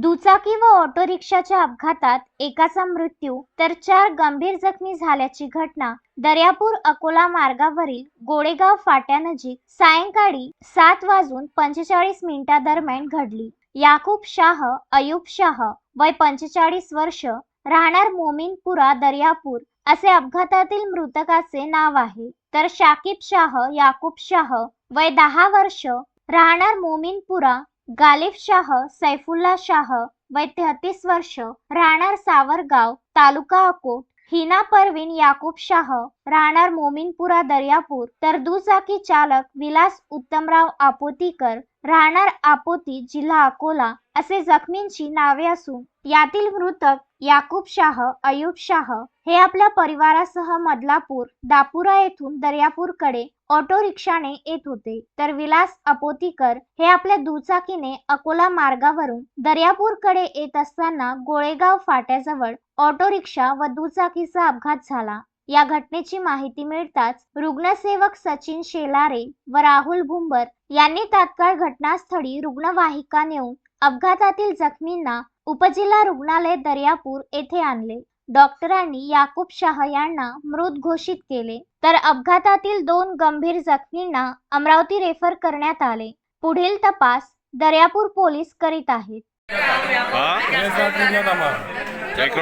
दुचाकी व ऑटो रिक्षाच्या अपघातात एकाचा मृत्यू तर चार गंभीर जखमी झाल्याची घटना दर्यापूर अकोला मार्गावरील गोडेगाव फाट्यानजीक सायंकाळी सात वाजून पंचेचाळीस मिनिटादरम्यान घडली. याकूब शाह अयूब शाह वय पंचेचाळीस वर्ष राहणार मोमीनपुरा दर्यापूर असे अपघातातील मृतकाचे नाव आहे. तर शाकिब शाह याकूब शाह वय दहा वर्ष राहणार मोमीनपुरा गालिफ शाह सैफुल्ला शाह वय तेहतीस वर्ष राहणार सावरगाव तालुका अकोट हिना परवीन याकूब शाह राहणार मोमीनपुरा दर्यापूर तर दुचाकी चालक विलास उत्तमराव आपोतीकर राहणार आपोती जिल्हा अकोला असे जखमींची नावे असून यातील मृतक याकूब शाह अयुब शाह हे आपल्या परिवारासह मदलापूर दापुरा येथून दर्यापूरकडे ऑटो रिक्षाने येत होते. तर विलास अपोतीकर हे आपल्या दुचाकीने अकोला मार्गावरून दर्यापूरकडे येत असताना गोळेगाव फाट्याजवळ ऑटो रिक्षा व दुचाकीचा अपघात झाला. या घटनेची माहिती मिळताच रुग्णसेवक सचिन शेलारे व राहुल भुंबर यांनी तात्काळ घटनास्थळी रुग्णवाहिका नेऊन अपघातातील जखमींना उपजिल्हा रुग्णालय दर्यापूर येथे आणले. डॉक्टरांनी याकूब शाह यांना मृत घोषित केले. तर अपघातातील दोन गंभीर जखमींना अमरावती रेफर करण्यात आले. पुढील तपास दर्यापूर पोलीस करीत आहेत.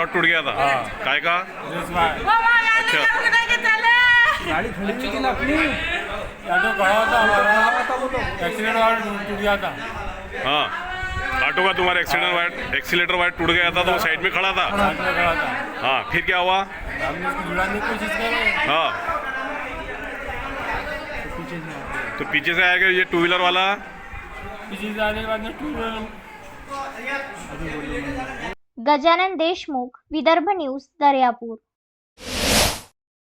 टूट गया था। काय का? गाड़ी खड़ी हुई थी ना अपनी। ऑटो खड़ा था हमारा एक्सीडेंट वाला टूट गया था। हाँ ऑटो का तुम्हारा एक्सीडेंट वाइट एक्सीलेटर वाइट टूट गया था तो वो साइड में खड़ा था। साथ में खड़ा था। हाँ फिर क्या हुआ? हमने उसको जुड़ाने की कोशिश करी। हाँ। तो पीछे से आएगा ये टू व्हीलर वाला? पीछे से आने के बाद two wheeler Gajanan Deshmukh Vidarbha news Daryapur.